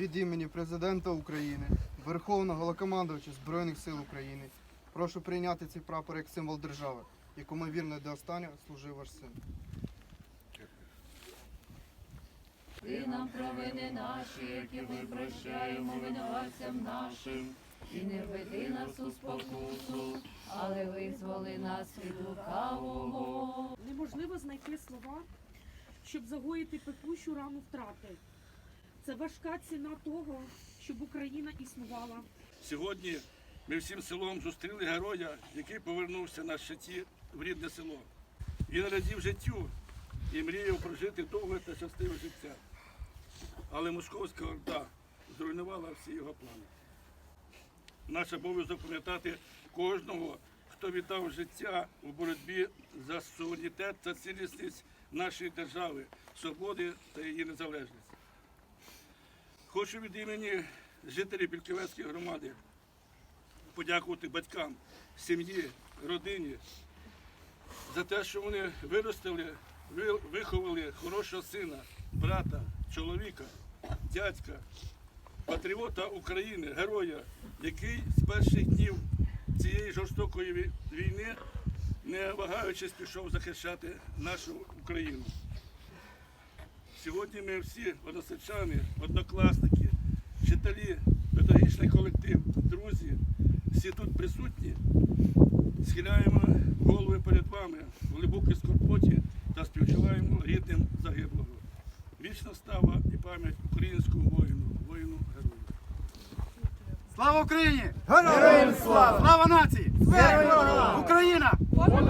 від імені Президента України, Верховного Головнокомандувача Збройних сил України. Прошу прийняти цей прапор як символ держави, якому вірно до останнього служив ваш син. Ти нам провини наші, які ми прощаємо винуватцям нашим, і не введи нас у спокусу, але визволи нас від лукавого. Неможливо знайти слова, щоб загоїти пекущу рану втрати. Це важка ціна того, щоб Україна існувала. Сьогодні ми всім селом зустріли героя, який повернувся на щиті в рідне село. Він радів життю і мріяв прожити довге та щасливе життя. Але московська орда зруйнувала всі його плани. Наш обов'язок пам'ятати кожного, хто віддав життя у боротьбі за суверенітет та цілісність нашої держави, свободи та її незалежність. Хочу від імені жителів Більківецької громади подякувати батькам, сім'ї, родині за те, що вони виростили, виховали хорошого сина, брата, чоловіка, дядька, патріота України, героя, який з перших днів цієї жорстокої війни, не вагаючись, пішов захищати нашу Україну. Сьогодні ми всі односельчани, однокласники, вчителі, педагогічний колектив, друзі, всі тут присутні, схиляємо голови перед вами в глибокій скорботі та співчуваємо рідним загиблого. Вічна става і пам'ять українському воїну, воїну герою. Слава Україні! Героям слава! Слава нації! Ворогам!